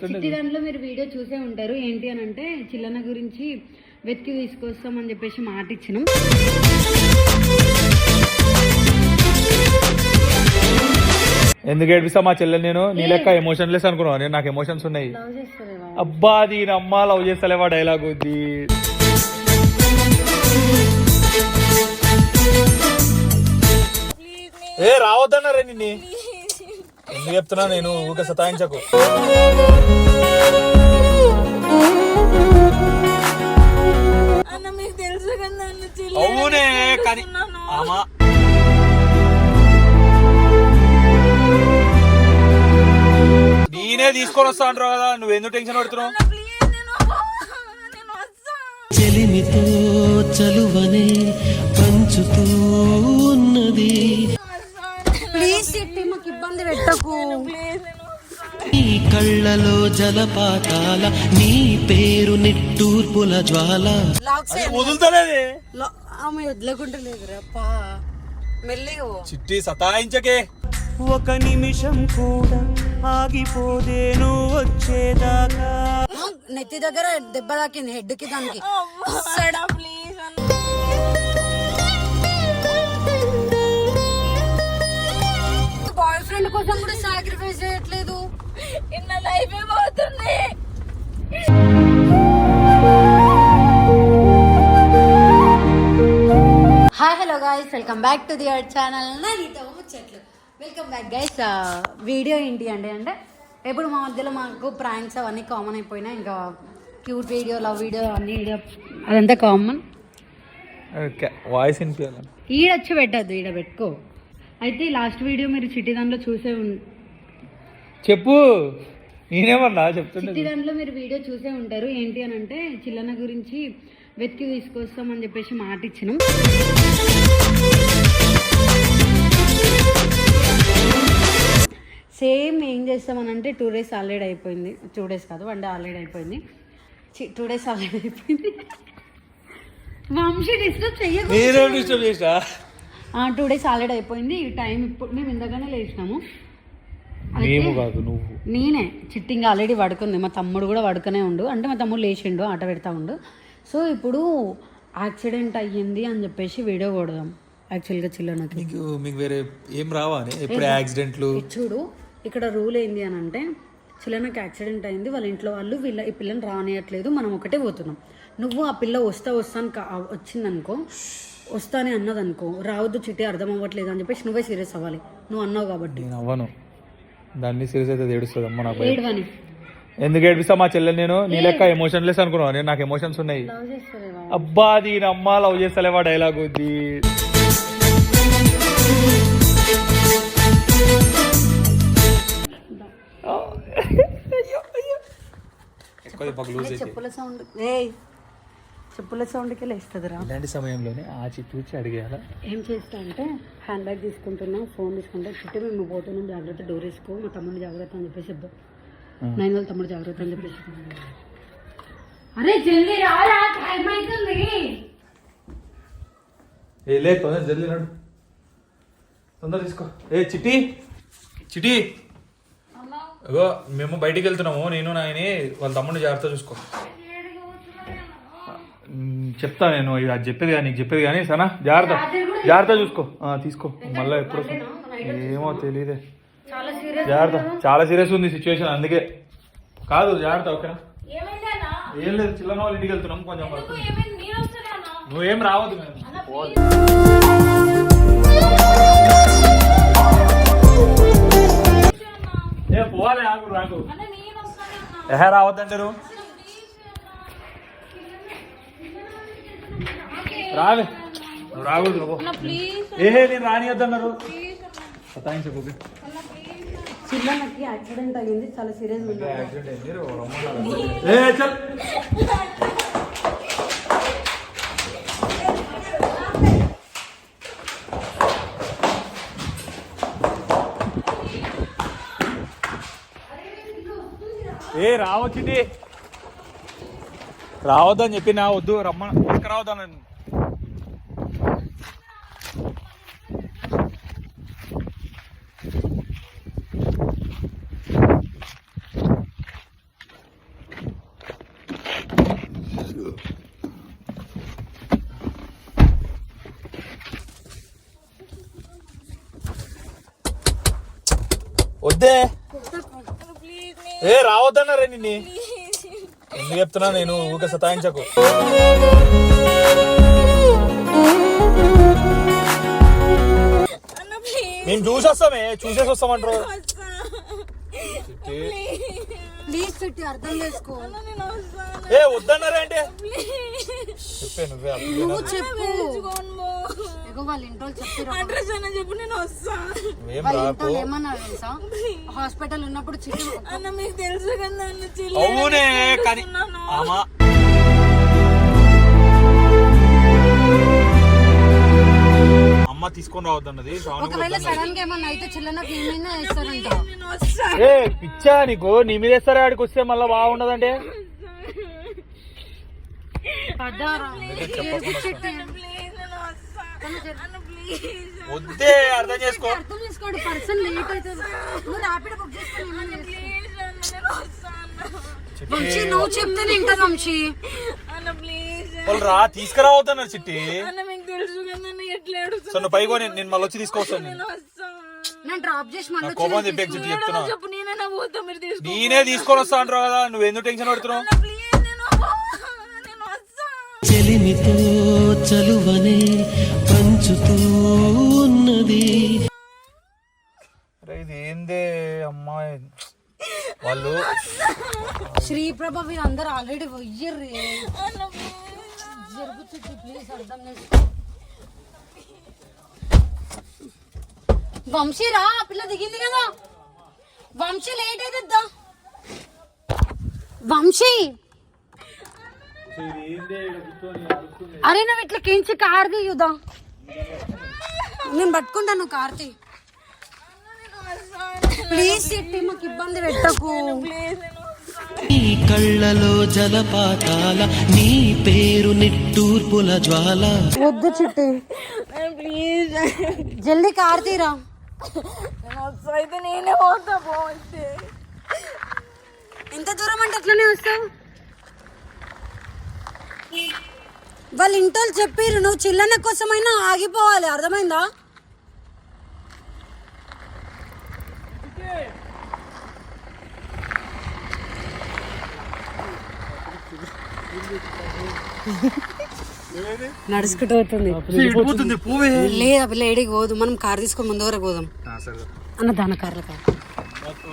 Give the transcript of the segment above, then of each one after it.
చిట్టి దాంట్లో మీరు వీడియో చూసే ఉంటారు. ఏంటి అని అంటే చిల్లన్న గురించి వెతికి తీసుకొస్తాం అని చెప్పేసి మాట ఇచ్చినాం. ఎందుకు ఏడిపిస్తా మా చెల్లెలు నేను? నీ లెక్క ఎమోషన్ లెస్ అనుకున్నావు? నేను నాకు ఎమోషన్స్ ఉన్నాయి. లవ్ అబ్బా దీని అమ్మ లవ్ చేస్తలేవా డైలాగ్ ఉంది ఏ రావద్దన్నారే నిన్ను. ఎందుకు చెప్తున్నా? నేను ఊక సతాయించకు. అన్న మీకు తెలుసు కదా నన్ను చిల్లి అవునే కానీ ఆమా. నేనే తీసుకొని వస్తా అంటారు కదా నువ్వు ఎందుకు టెన్షన్ పడుతున్నావు? చెలిమితో చలువనే పంచుతూ ఉన్నది. చిట్టి మాకు ఇబ్బంది పెట్టకు. నీ కళ్ళలో జలపాతాల నీ పేరు నిట్టూర్పుల జ్వాల. వదులుతలేదే ఆమె వదలకుండా లేదురా పా. మెల్లిగా. చిట్టి సతాయించకే. ఒక నిమిషం కూడా ఆగిపోదేను వచ్చేదాకా. నెత్తి దగ్గర దెబ్బ తాకింది హెడ్కి దానికి ప్లీజ్ ఫ్రెండ్ కోసం కూడా సాక్రిఫైస్ చేయట్లేదు. ఇన్న లైఫ్ పోతుంది hi hello guys welcome back to the our channel నీతో ముచ్చట్లు వెల్కమ్ బ్యాక్ గైస్ వీడియో ఏంటి అంటే అంటే ఎప్పుడు మా మధ్యలో మాకు ప్రాంక్స్ అవన్నీ కామన్ అయిపోయినాయి ఇంకా క్యూట్ వీడియో లవ్ వీడియో అన్ని వీడియో అదంతా కామన్ ఓకే వాయిస్ ఈడొచ్చి పెట్టద్దు ఈడ పెట్టుకో. అయితే లాస్ట్ వీడియో మీరు చిట్టి చూసే ఉం- చెప్పు. నేనేమన్నా చిట్టి దాంట్లో మీరు వీడియో చూసే ఉంటారు. ఏంటి అని అంటే చిల్లన్న గురించి వెతికి తీసుకొస్తాం అని చెప్పేసి మాట ఇచ్చినాం. సేమ్ ఏం చేస్తామనంటే టూ డేస్ ఆల్రెడీ అయిపోయింది. టూ డేస్ కాదు వన్ డే ఆల్రెడీ అయిపోయింది. టూ డేస్ ఆల్రెడీ అయిపోయింది. వంశీ డిస్టర్బ్ డిస్టర్బ్ చేసా టూ డేస్ ఆల్రెడీ అయిపోయింది. ఈ టైం ఇప్పుడు మేము ఇంతగానే లేచినాము. మేము కాదు నువ్వు. నేనే చిట్టింగ్ ఆల్రెడీ పడుకుంది. మా తమ్ముడు కూడా పడుకునే ఉండు. అంటే మా తమ్ముడు లేచిండు ఆట పెడతా ఉండు. సో ఇప్పుడు యాక్సిడెంట్ అయ్యింది అని చెప్పేసి వీడియో కొడదాం. యాక్చువల్గా చిల్లనకి నీకు. మీకు వేరే ఏం రావా ఎప్పుడు యాక్సిడెంట్లు చూడు ఇక్కడ రూల్ ఏంది అని అంటే చిల్లనకి యాక్సిడెంట్ అయింది. వాళ్ళ ఇంట్లో వాళ్ళు వీళ్ళ ఈ పిల్లని రానియట్లేదు. మనం ఒకటే పోతున్నాం. నువ్వు ఆ పిల్ల వస్తా వస్తాను కా- వచ్చిందనుకో వస్తానే అన్నదనుకో. రావద్దు చిట్టి అర్థం అవ్వట్లేదు అని చెప్పేసి నువ్వే సీరియస్ అవ్వాలి. నువ్వు అన్నావు కాబట్టి. నేను అవ్వను. దాన్ని సీరియస్ అయితే ఏడుస్తుంది అమ్మ నాకు. ఏడవని. ఎందుకు ఏడిపిస్తా మా చెల్లెలు నేను? నీ లెక్క ఎమోషన్ లెస్ అనుకున్నావు? నేను నాకు ఎమోషన్స్ ఉన్నాయి. అబ్బా దీని అమ్మ లవ్ చేస్తలేవా డైలాగ్ ఎక్కువ లూజ్ అయితే. చెప్పుల సౌండ్ ఏ చెప్పుల సౌండ్కి లేస్తుందిరా ఇలాంటి సమయంలోనే ఆచి తూచి అడిగేయాల. ఏం చేస్తా అంటే హ్యాండ్ బ్యాగ్ తీసుకుంటున్నా ఫోన్ తీసుకుంటా చుట్టూ మేము పోతున్నాం జాగ్రత్త డోర్ వేసుకో మా తమ్ముడు జాగ్రత్త అని చెప్పేసి ఇద్దాం నైన్ వాళ్ళ తమ్ముడు జాగ్రత్త అని చెప్పేసి అరే జల్దీ రారా టైం అవుతుంది ఏ లే తొందర జల్దీ నడు. తొందర తీసుకో. ఏ చిట్టి చిట్టి. అగో మేము బయటికి వెళ్తున్నాము నేను నాయని వాళ్ళ తమ్ముడిని జాగ్రత్త చూసుకో. చెప్తా నేను ఇది అది చెప్పేది కానీ నీకు చెప్పేది కానీ సనా జాగ్రత్త. జాగ్రత్త చూసుకో. తీసుకో. మళ్ళీ ఎప్పుడు? ఏమో తెలియదే జాగ్రత్త. చాలా సీరియస్ ఉంది సిచ్యువేషన్ అందుకే. కాదు జాగ్రత్త ఓకేనా? ఏం లేదు చిల్లన వాళ్ళ ఇంటికి వెళ్తున్నాం కొంచెం నువ్వేం రావద్దు. ఏ పోవాలి ఆగు రాకు ఎహే రావద్దంటారు. రావే. నువ్వు. రాకూడదు నువ్వు ఏహే నేను రానియద్దన్నారు సతాయించకు ఓకే. చిల్లనకి యాక్సిడెంట్ అయ్యింది చాలా సీరియస్ ఉంది ఏ చల్. ఏ రావచ్చింది రావద్దని చెప్పి నా వద్దు రమ్మ రావద్దని వద్దే. ఏ రావద్దన్నా రే నిన్ను. ఎందుకు చెప్తున్నా నేను? ఊరికే సతాయించకు. మేము చూసి వస్తామే. చూసేసి వస్తామంటారు. ప్లీజ్ చిట్టి అర్థం చేసుకో ఏ వద్దన్నారే అంటే. చెప్పే నువ్వే నువ్వు చెప్పు. వాళ్ళ ఇంట్లో అడ్రస్ అన్న చెప్పు నేను వస్తాను నువ్వేం వాళ్ళ రాకు? ఇంట్లో ఏమన్నారు తెలుసా? హాస్పిటల్ ఉన్నప్పుడు అన్న మీకు తెలుసు కదా అన్న చిల్లి అవునే కానీ ఆమా అమ్మ. తీసుకొని రావద్దన్నది ఒకవేళ వద్దన్నది. సడన్గా ఏమన్నా అయితే చిల్లనకి ఏమైనా వేస్తారంట. నేను వస్తా. ఏ పిచ్చా నీకు నీ మీద వేస్తారా ఆడికి వస్తే మళ్ళీ బాగుండదంటే? వద్దే అర్థం చేసుకో. అర్థం చేసుకోండి పర్సన్ లేట్ అవుతుంది. నువ్వు ర్యాపిడ్ బుక్ వంశీ నువ్వు చెప్తేనే ఇంకా వంశీ. అన్న ప్లీజ్ వాళ్ళు రా తీసుకురావద్దన్నారు చిట్టి. సో నువ్వు పైగా నేను నేను మళ్ళీ వచ్చి తీసుకొస్తాను నేను. డ్రాప్ చేసి మళ్ళీ కోపం చెప్పి చిట్టి చెప్తున్నా. నేనే తీసుకొని వస్తా అంటారు కదా నువ్వు ఎందుకు టెన్షన్ పడుతున్నావు? అన్న ప్లీజ్ నేను నేను వస్తా. చెలిమితో చలువనే పంచుతూ ఉన్నది. ఇది ఏందే అమ్మాయి వాళ్ళు శ్రీప్రభ ఆల్రెడీ ప్లీజ్ జరుగుతుంది ప్లీజ్ అర్థం చేసుకో. వంశీ రా ఆ పిల్ల దిగింది కదా. వంశీ లేట్ అవుతుందా వంశీ. అరే నువ్వు ఇట్లా కించి కార్ తీయుదా? నేను పట్టుకుంటాను కార్తీ. ప్లీజ్ సిట్టి మాకు ఇబ్బంది పెట్టకు. నీ కళ్ళలో జలపాతాల నీ పేరు నిట్టూర్పుల జ్వాల. వద్దు చిట్టి. ప్లీజ్. జల్దీ కార్తీరా అయితే నేనే పోతా పోతే. ఎంత దూరం అంటే అట్లనే వస్తావు? వాళ్ళ ఇంటోళ్ళు చెప్పిర్రు నువ్వు చిల్లన్న కోసమైనా ఆగిపోవాలి. అర్థమైందా? నడుచుకుంటూ అవుతుంది లేదు ఆ పిల్ల ఏడికి పోదు. మనం కార్ తీసుకొని ముందు వరకు పోదాం. అన్న దాన కార్ల కార్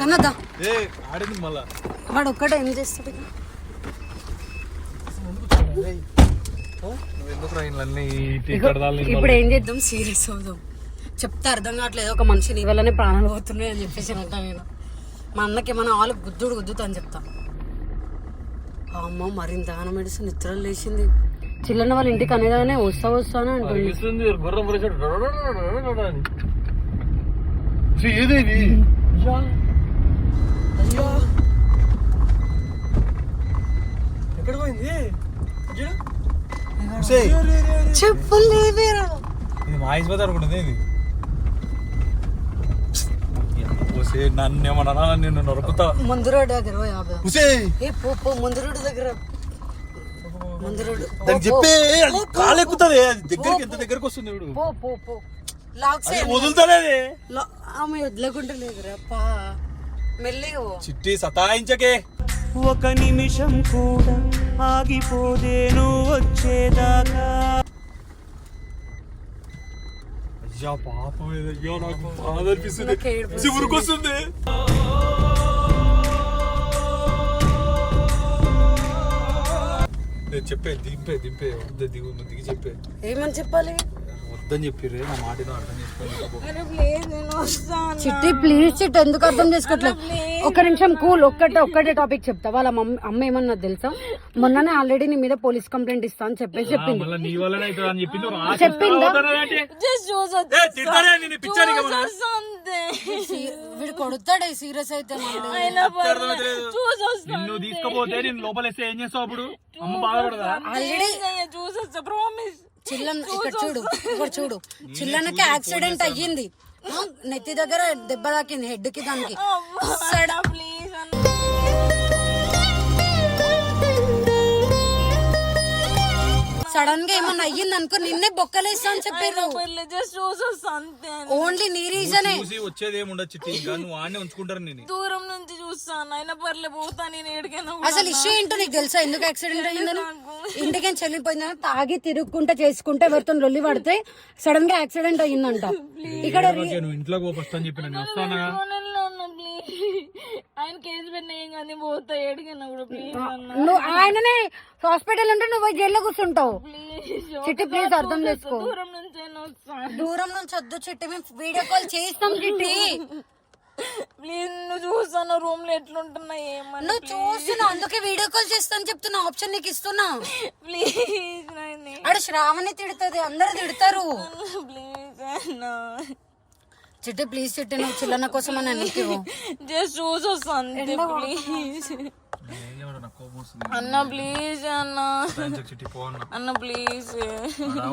కన్నదా వాడు ఒక్కడే ఏం చేస్తాడు ఇక? నువ్వు ఎందుకు రాయిలన్నీ కడదాలి ఇప్పుడు ఏం చేద్దాం? సీరియస్ అవుదాం. చెప్తే అర్థం కావట్లేదు. ఒక మనిషి నీ వల్లనే ప్రాణాలు పోతున్నాయి అని చెప్పేసి అంటా నేను. మా అన్నకి ఏమైనా ఆలు గుద్దుడు గుద్దుతా అని చెప్తా. అమ్మ మరింత ఆన మెడిసిన్ నిద్రలు లేచింది. చిల్లన్న వాళ్ళ ఇంటికి అనేదానే వస్తా వస్తానే అంటుంది. ఎక్కడ పోయింది? చెప్పులు లేవేరా ఇది అనుకుంటుంది నన్ను ఏమన్నా నిన్ను నరుకుతా. ముందు రోడ్డు దగ్గర పోయి ఆపుదాం. ఉసే. ఏ పో పో ముందు రోడ్డు దగ్గర. ముందు రోడ్డు. పో, దానికి పో. చెప్పే అది కాలు ఎక్కుతుంది. అది దగ్గరికి ఎంత దగ్గరకు వస్తుంది ఇప్పుడు పో పో పో. లాక్స్ లా- ఆమె వదలకుండా లేదురా పా. మెల్లిగా. చిట్టి సతాయించకే. ఒక నిమిషం కూడా ఆగిపోదేను వచ్చేదాకా. అయ్యా పాపం. అయ్యో నాకు బాధ అనిపిస్తుంది. చివురుకొస్తుంది నేను చెప్పే దింపే దింపే. దిగు దిగి చెప్పే. ఏమని చెప్పాలి? వద్దని చెప్పిర్రే నా మాటను అర్థం చేసుకోవాలి. అరే ప్లీజ్ నేను వస్తా అన్న. చిట్టి ప్లీజ్ చిట్టి ఎందుకు అర్థం చేసుకోవట్లేదు ఒక్క నిమిషం కూల్ ఒక్కటే ఒక్కటే టాపిక్ చెప్తా. వాళ్ళ మమ్మీ అమ్మ ఏమన్నా తెలుసా? మొన్ననే ఆల్రెడీ నీ మీద పోలీస్ కంప్లైంట్ ఇస్తా అని చెప్పేసి చెప్పింది. మళ్ళీ నీ వల్లనే అవుతుంది అని చెప్పింది. చెప్పిందా? ఏ, తిడతానే నిన్ను వీడు కొడుతాడే సీరియస్ అయితే అర్థమవుతలేదు. నిన్ను తీసుకపోతే నేను లోపలేస్తే ఏం చేస్తావు అప్పుడు? అమ్మ బాధపడదా? ప్రామిస్ చిల్లన్న ఇక్కడ చూడు ఇక్కడ చూడు. చిల్లన్నకి యాక్సిడెంట్ అయ్యింది. నెత్తి దగ్గర దెబ్బ తాకింది హెడ్కి దానికి సడన్గా ఏమన్నా అయ్యింది అనుకో నిన్నే బొక్కలేస్తా అని చెప్పారు. పర్లేదు జస్ట్ అంతే. ఓన్లీ నీ రీజనే చూసి వచ్చేది ఏమి ఉండదు చిట్టి ఇంకా నువ్వు ఆడనే ఉంచుకుంటారు నేను దూరం నుంచి చూస్తాను అయినా పర్లే పోతా నేను ఎడికైనా అసలు ఇష్యూ ఏంటో నీకు తెలుసా? ఎందుకు యాక్సిడెంట్ అయ్యిందని? ఇంటికి చెల్లిపోయిందని తాగి తిరుగుకుంటా చేసుకుంటే ఎవరితో లొల్లి పడితే సడన్గా యాక్సిడెంట్ అయ్యిందంట. ఇక్కడ నువ్వు ఇంట్లోకి అని చెప్పిన నేను వస్తానా? ప్లీజ్ ఆయన కేసు పెట్టిన ఏం కానీ పోతా కూడా ప్లీజ్ అన్న. నువ్వు ఆయననే హాస్పిటల్ ఉంటే నువ్వు జైల్లో కూర్చుంటావు. ప్లీజ్ చిట్టి ప్లీజ్ అర్థం చేసుకో. దూరం నుంచి అయినా వస్తాను దూరం నుంచి వద్దు చిట్టి మేము వీడియో కాల్ చేస్తాం చిట్టి. ప్లీజ్ నువ్వు చూస్తాను రూమ్లో ఎట్లుంటున్నాయి ఏమన్నా నువ్వు చూస్తున్నా అందుకే వీడియో కాల్ చేస్తాను చెప్తున్నా ఆప్షన్ నీకు ఇస్తున్నా. ప్లీజ్ నాయని ఆడ శ్రావణి తిడుతుంది అందరు తిడతారు. ప్లీజ్ అన్న. చిట్టి ప్లీజ్ చిట్టి నువ్వు చిల్లన్న కోసం అని నీకు జస్ట్ చూసి వస్తాను ప్లీజ్ వస్తుంది. అన్న ప్లీజ్ అన్న. అన్న. అన్న ప్లీజ్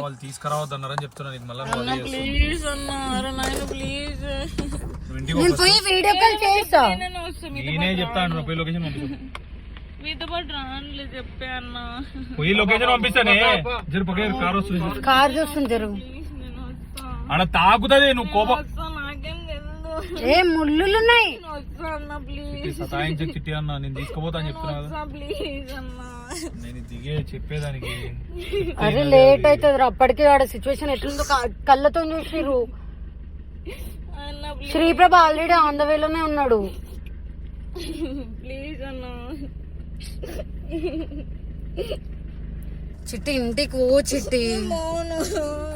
వాళ్ళు తీసుకురావద్దు అన్నారని చెప్తున్నా నీకు మళ్ళీ అన్న ప్లీజ్ అన్న. అరే నాయన ప్లీజ్ నేను పోయి వీడియో కాల్ చేస్తా. నేను చెప్తాను పోయి లొకేషన్ పంపిస్తా. మీతో పాటు రానులే చెప్పే అన్న. పోయి లొకేషన్ పంపిస్తానే జర పక్క కార్ వస్తుంది. కార్ చూస్తుంది జరుగు. ప్లీజ్ నేను వస్తా. ఆడ తాకుతుంది నువ్వు కోపం ఏ ముళ్ళులు ఉన్నాయి సతాయించే చిట్టి అన్న నేను తీసుకుపోతా అని చెప్తున్నా నేను దిగే చెప్పేదానికి అరే లేట్ అవుతుంది అప్పటికి ఆడ సిచ్యువేషన్ ఎట్లుందో కళ్ళతో చూసిరు అన్న please Sriprabha already on the వేలోనే ఉన్నాడు. ప్లీజ్ అన్న. చిట్టి ఇంటికి ఓ చిట్టి.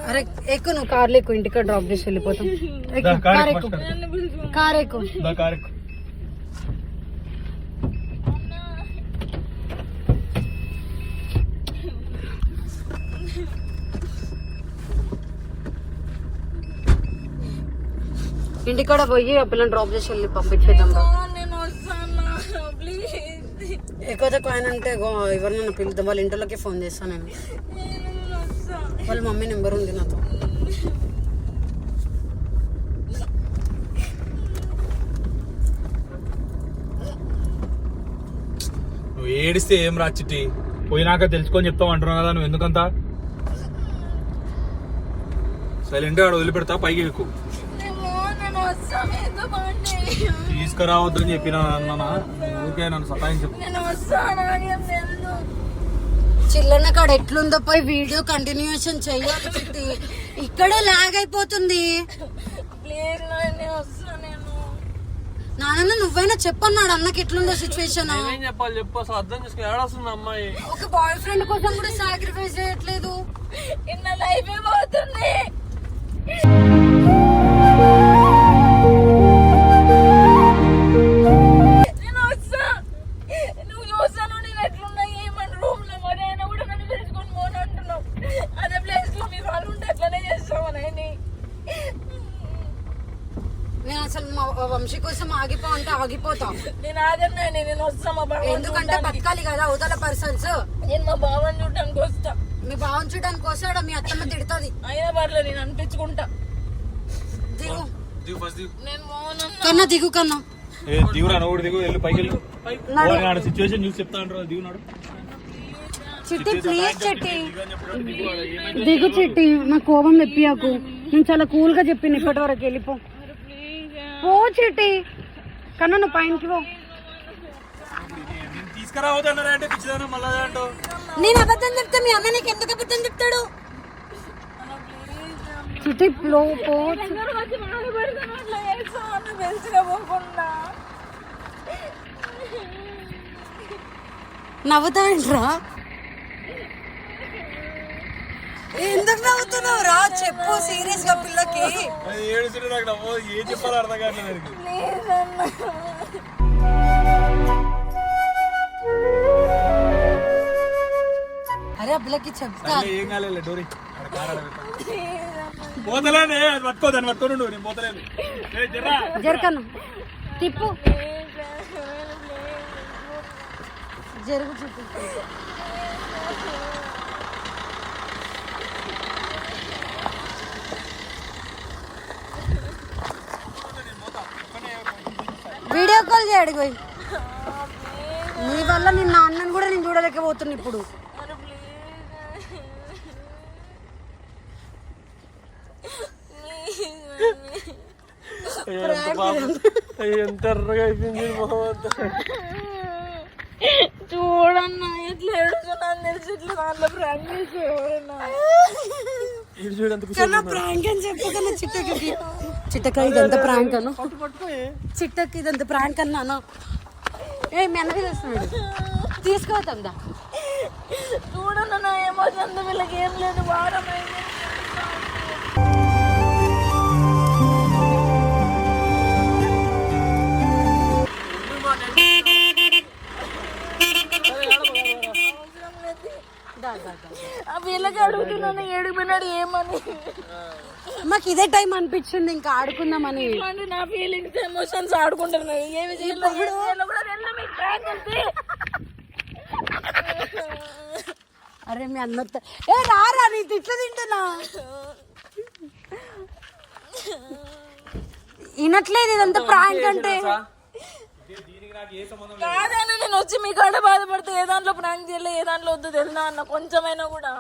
అరే ఎక్కువ నువ్వు కార్లో ఎక్కువ ఇంటికి డ్రాప్ చేసి వెళ్ళిపోతాం కార్ ఎక్కు, కార్ ఎక్కువ. ఎక్కు. ఇంటికాడ పోయి ఆ పిల్లని డ్రాప్ చేసి వెళ్ళి పంపించేద్దాం ఎక్కువ తక్కువ ఆయన అంటే గో- ఎవరినైనా పిలుద్దాం. వాళ్ళ ఇంటిలోకి ఫోన్ చేస్తాను నేను. వాళ్ళ మమ్మీ నెంబర్ ఉంది నాతో. నువ్వు ఏడిస్తే ఏం రా చిట్టి? పోయినాక తెలుసుకొని చెప్తావు అంటున్నావు కదా నువ్వు ఎందుకంతా? సైలెంట్గా ఆడ వదిలిపెడతా పైకి ఎక్కువ నేను నేను వస్తా మీతో పాటు తీసుకురావద్దని చెప్పిన అన్న ఊరికే నన్ను సతాయించు తెలుసు చిల్లన్న కాడ ఎట్లుందో పోయి వీడియో కంటిన్యూషన్ చెయ్యాలి ఇక్కడే లాగ్ అయిపోతుంది. నాన్న నువ్వైనా చెప్పన్నాడు అన్నకి ఎట్లుందో సిచ్యువేషన్ ఏం చెప్పాలి చెప్పు అసలు అర్థం చేసుకో ఏడొస్తుంది అమ్మాయి? ఒక బాయ్ ఫ్రెండ్ కోసం కూడా సాక్రిఫైస్ చేయట్లేదు. ఇన్న లైఫ్ పోతుంది. కన్నా దిగు కన్నా. ఏ దిగురా నువ్వు దిగు వెళ్ళి పైకి వెళ్ళు. సిచ్యువేషన్ చూసి చెప్తా అంటారు దిగునాడు చిట్టి ప్లీజ్ చిట్టి. దిగు చిట్టి. నా కోపం తెప్పియాకు. నేను చాలా కూల్గా చెప్పింది ఇప్పటి వరకు. వెళ్ళిపో పో. చిట్టి. కన్నా నువ్వు పైనకి పో. నేను అబద్ధం చెప్తే మీ అన్న నీకు ఎందుకు అబద్ధం చెప్తాడు చిట్టి లో పో అందరూ వచ్చి బాధపడుతున్నా అట్లా చేస్తావు అన్న తెలిసిగా పోకుండా నవ్వుతావేంట్రా? ఎందుకు నవ్వుతున్నావు రా? చెప్పు సీరియస్గా పిల్లకి ఏం చెప్పాలో అర్థం కావట్లేదు అరే ఆ పిల్లకి చెప్తా. ఏం కాలేదు డోరీ. పోతలేనే అది పట్టుకో దాన్ని పట్టుకొని ఉండు నేను పోతలేను జరకను తిప్పు. జరుగు చుట్టూ వీడియో కాల్ చేయడు పోయి నీ వల్ల నిన్న అన్నను కూడా నేను చూడలేకపోతున్నా ఇప్పుడు ప్లీజ్ ఎంత ఎర్రగా అయిపోయింది మొహం అంతా. చూడన్నా ఎట్లా ఏడుస్తున్నాను తెలిసి ఇట్లా దాంట్లో ప్రాంక్ చేసి ఎవరన్నా. అని చెప్పకన్నా చిట్టకి చిట్టక ఇదంతా ప్రాంక్ అను. చిట్టకి ఇదంతా ప్రాంక్ అన్నాను ఏ తెలుస్తున్నాడు. తీసుకోవద్దా చూడన్నా నా ఎమోషన్ వీళ్ళకి ఏం లేదు వారం వీళ్ళకి అడుగుతున్నాను ఏడిపోయినాడు ఏమని? మాకు ఇదే టైం అనిపించింది ఇంకా ఆడుకుందామని. నా ఫీలింగ్స్ ఎమోషన్స్ ఆడుకుంటున్నాయి ఏమి. అరే మీ అన్న ఏ రారా నీ తిట్లు తింటున్నా. వినట్లేదు ఇదంతా ప్రాంక్ అంటే. కాదన్న నేను వచ్చి మీ కాడ బాధపడితే ఏ దాంట్లో ప్రాంక్ చేయలే ఏ దాంట్లో వద్దు తెలుసా అన్న? కొంచెమైనా కూడా.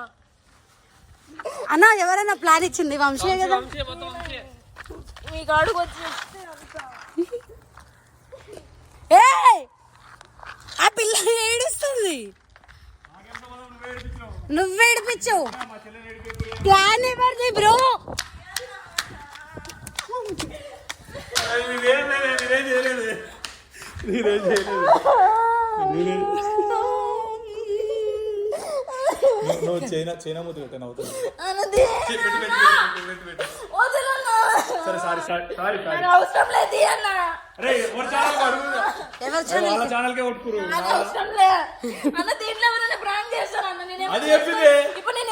అన్న ఎవరైనా ప్లాన్ ఇచ్చింది? వంశీ కదా. మీ కాడికి వచ్చి ఇస్తే అంతా. ఏ ఆ పిల్ల ఏడుస్తుంది నువ్వు ఏడిపించావు ప్లాన్ ఎవరిది బ్రో నువ్వు చైనా చైనా మూత పెట్టాను అవుతుంది అన్నది వదలన్నా. సరే సారీ సారీ సారీ నాకు అవసరం లేదు అన్న. అరే ఎవరి ఛానల్ అడుగు ఎవరు వాళ్ళ ఛానల్కే కొట్టుకురు. నాకు అవసరం లే. అన్న దీంట్లో ఎవరైనా ప్రాంక్ చేస్తాను అన్న? నేను అది చెప్పింది. ఇప్పుడు నేను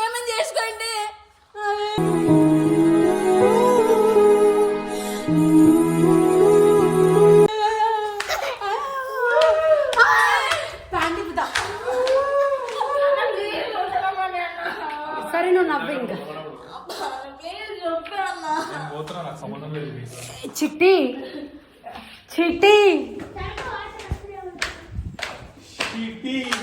చెప్పే